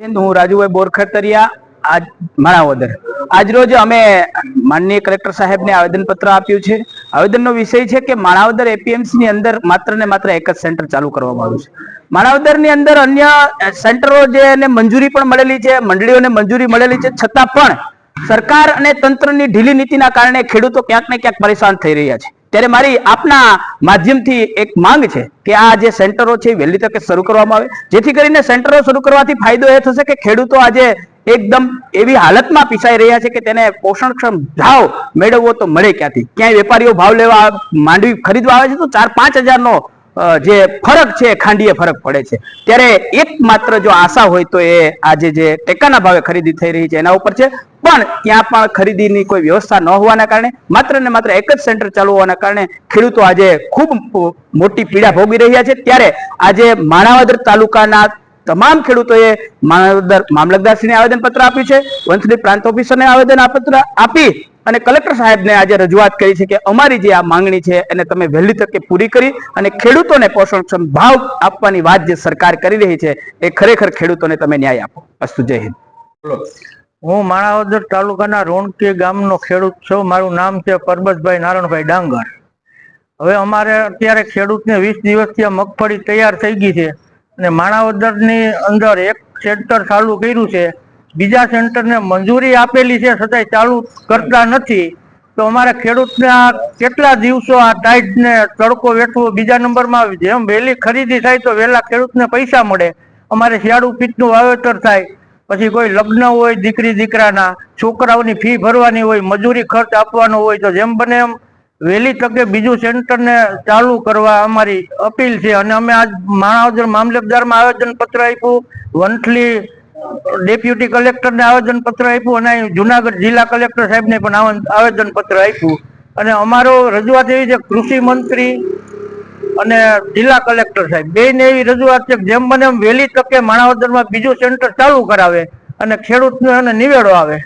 હું રાજુભાઈ બોરખતરિયા, આજ માણાવદર આજરોજ અમે માનનીય કલેક્ટર સાહેબને આવેદનપત્ર આપ્યું છે. આવેદનનો વિષય છે કે માણાવદર એપીએમસી ની અંદર માત્ર ને માત્ર એક જ સેન્ટર ચાલુ કરવામાં આવ્યું છે. માણાવદરની અંદર અન્ય સેન્ટરો જે એને મંજૂરી પણ મળેલી છે, મંડળીઓને મંજૂરી મળેલી છે, છતાં પણ સરકાર અને તંત્રની ઢીલી નીતિના કારણે ખેડૂતો ક્યાંક ને ક્યાંક પરેશાન થઈ રહ્યા છે. ત્યારે મારી આપના માધ્યમથી એક માંગ છે કે આ જે સેન્ટરો છે એ વહેલી તકે શરૂ કરવામાં આવે. જેથી કરીને સેન્ટરો શરૂ કરવાથી ફાયદો એ થશે કે ખેડૂતો આજે એકદમ એવી હાલતમાં પીસાઈ રહ્યા છે કે તેને પોષણક્ષમ ભાવ મેળવવો તો મળે ક્યાંથી? ક્યાંય વેપારીઓ ભાવ લેવા માંડવી ખરીદવા આવે છે તો ચાર પાંચ હજારનો જે ફરક છે ખાંડીએ ફરક પડે છે. ત્યારે એકમાત્ર જો આશા હોય તો એ આજે જે ટેકાના ભાવે ખરીદી થઈ રહી છે એના ઉપર છે. પણ ત્યાં પણ ખરીદીની કોઈ વ્યવસ્થા ન હોવાના કારણે, માત્ર ને માત્ર એક જ સેન્ટર ચાલુ હોવાના કારણે ખેડૂતો આજે ખૂબ મોટી પીડા ભોગવી રહ્યા છે. ત્યારે આજે માણાવદર તાલુકાના તમામ ખેડૂતોએ મામલતદારશ્રીને આવેદનપત્ર આપ્યું છે. વંથલી પ્રાંત ઓફિસરને આવેદન પત્ર આપી અને કલેક્ટર સાહેબને આજે રજૂઆત કરી છે કે અમારી જે આ માંગણી છે એને તમે વહેલી તકે પૂરી કરી અને ખેડૂતોને પોષણક્ષમ ભાવ આપવાની વાત જે સરકાર કરી રહી છે, એ ખરેખર ખેડૂતોને તમે ન્યાય આપો. અસ્તુ જય હિન્દ. હું માણાવદર તાલુકાના રોણકી ગામનો ખેડૂત છું. મારું નામ છે પરબતભાઈ નારણભાઈ ડાંગર. હવે અમારે અત્યારે ખેડૂતને વીસ દિવસથી આ મગફળી તૈયાર થઈ ગઈ છે અને માણાવદરની અંદર એક સેન્ટર ચાલુ કર્યું છે. બીજા સેન્ટરને મંજૂરી આપેલી છે છતાંય ચાલુ કરતા નથી. તો અમારે ખેડૂતને આ કેટલા દિવસો આ ટાઈટને તડકો વેઠવો? બીજા નંબરમાં જેમ વહેલી ખરીદી થાય તો વહેલા ખેડૂતને પૈસા મળે. અમારે શિયાળુ પિત્તનું વાવેતર થાય. પછી કોઈ લગ્ન હોય, દીકરી, દીકરાના, છોકરાઓની ફી ભરવાની હોય, મજૂરી ખર્ચ આપવાનો હોય, તો જેમ બને એમ વહેલી તકે બીજું સેન્ટરને ચાલુ કરવા અમારી અપીલ છે. અને અમે આજ માણાવદર મામલતદારમાં આવેદન પત્ર આપ્યું, વંથલી ડેપ્યુટી કલેક્ટરને આવેદન પત્ર આપ્યું, અને જુનાગઢ જિલ્લા કલેક્ટર સાહેબને પણ આવેદન પત્ર આપ્યું. અને અમારો રજૂઆત એવી છે, કૃષિ મંત્રી અને જિલ્લા કલેક્ટર સાહેબ બેને એવી રજૂઆત છે જેમ બને એમ વહેલી તકે માણાવદરમાં બીજું સેન્ટર ચાલુ કરાવે અને ખેડૂતનો એને નિવેડો આવે.